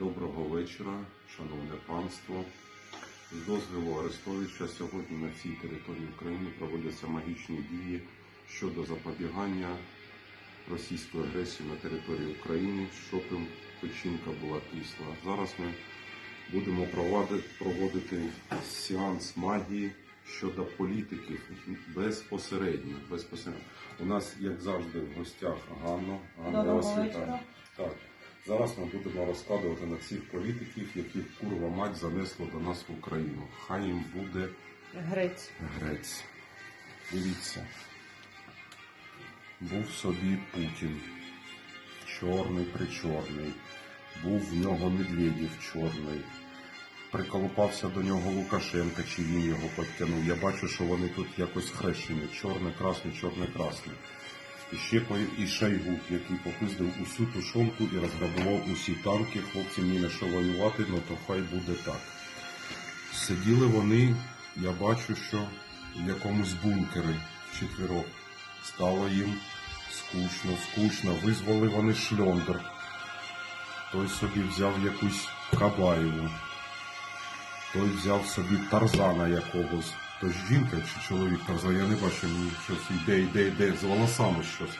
Доброго вечора, шановне панство. З дозволу Арестовича сьогодні на всій території України проводяться магічні дії щодо запобігання російської агресії на території України, щоб печінка була кисла. Зараз ми будемо проводити, сеанс магії щодо політиків безпосередньо. безпосередньо. У нас, як завжди, в гостях Ганна. Ганна вас вітаю. Так. Зараз ми будемо розкладувати на цих політиків, яких курва мать занесло до нас в Україну. Хай їм буде Грець. грець. Дивіться. Був собі Путін. Чорний причорний. Був в нього Медведєв чорний. Приколупався до нього Лукашенка, чи він його підтягнув. Я бачу, що вони тут якось хрещені. Чорне, красне, чорне, красне. І ще і Шойгу, який попиздив усю тушонку і розграбував усі танки. Хлопці ні на що воювати, ну то хай буде так. Сиділи вони, я бачу, що в якомусь бункері вчетверо. Стало їм скучно, скучно. Визвали вони шльондр. Той собі взяв якусь Кабаєву. Той взяв собі Тарзана якогось. То ж жінка чи чоловік Тарзан, я не бачу мені щось йде, йде, йде з волосами щось.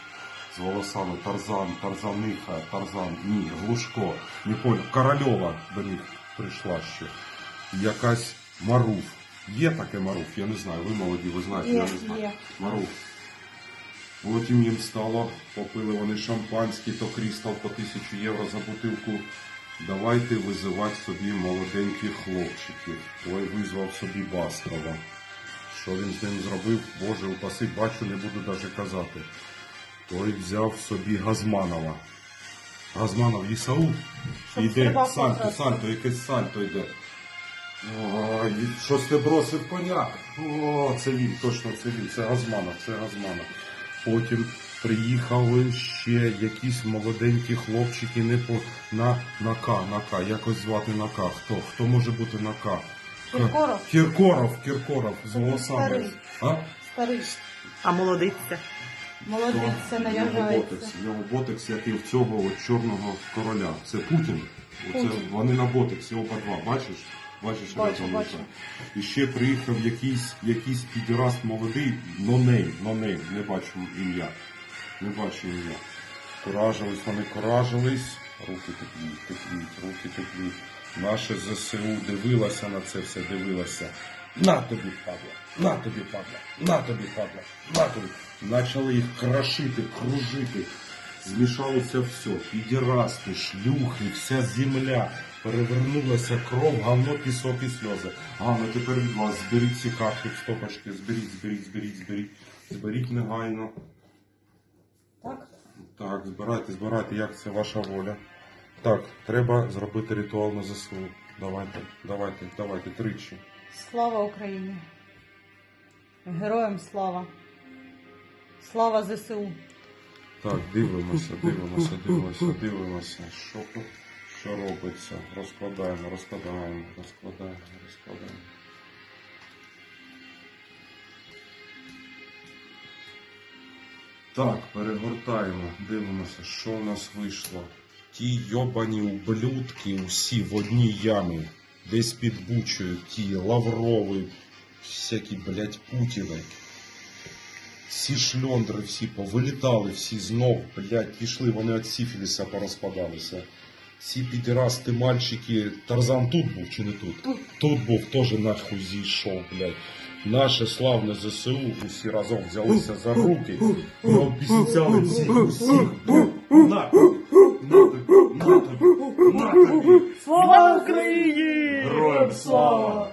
З волосами Тарзан, Тарзаниха, Тарзан, ні, Глушко, не понял, Корольова до них прийшла ще. Якась Маруф. Є таке Маруф, я не знаю, ви молоді, ви знаєте, я не знаю. Маруф. Потім їм стало, попили вони шампанське, то крістал по тисячу євро за бутилку. Давайте визивати собі молоденьких хлопчиків. Той визвав собі Бастрова. Що він з ним зробив, Боже упаси, бачу, не буду навіть казати. Той взяв собі Газманова. Газманов Ісаул. Щоб Іде сальто, сальто, якесь сальто йде. Ой, щось ти бросив коня. О, це він, точно це він, це Газманов, це Газманов. Потім приїхали ще якісь молоденькі хлопчики не по на, на К, на К, якось звати на К. Хто? Хто може бути на К? Кіркоров? Кіркоров, Кіркоров, з волосами. Старий. А? Старий. А молодиця? В нього наряджається. ботекс, в нього ботекс, як і в цього от чорного короля. Це Путін. Оце Путін. вони на ботексі оба два. Бачиш? Бачиш, Бачу, рядом бачу. І ще приїхав якийсь, якийсь підраст молодий, нонейм, нонейм, не бачу ім'я. Не бачу ім'я. Куражились, вони куражились, руки тепліють, тепліють, руки тепліють. Наше ЗСУ дивилося на це все, дивилося. На тобі, падла, на тобі, падла, на тобі, падла, на тобі. Почали їх крошити, кружити. Змішалося все, підірасти, шлюхи, вся земля. Перевернулася кров, говно, пісок і сльози. Ганна, тепер від вас зберіть ці карти стопочки, зберіть, зберіть, зберіть, зберіть. Зберіть негайно. Так? Так, збирайте, збирайте, як це ваша воля. Так, треба зробити ритуал на ЗСУ. Давайте, давайте, давайте, тричі. Слава Україні. Героям слава. Слава ЗСУ. Так, дивимося, дивимося, дивимося, дивимося. Що тут, що робиться? Розкладаємо, розкладаємо, розкладаємо, розкладаємо. Так, перегортаємо, дивимося, що у нас вийшло. Ті йобані ублюдки усі в одній ямі. Десь під Бучою, ті Лаврови, всякі, блядь, Путіни. Всі шльондри всі повилітали, всі знов, блядь, пішли, вони від сіфіліса порозпадалися. Ці підрасти мальчики, Тарзан тут був чи не тут? Тут. Тут був, теж нахуй зійшов, блядь. Наше славне ЗСУ усі разом взялися за руки і обіцяли всіх усіх. На тобі, на тобі, на тобі, на тобі. Слава Україні! Героям слава!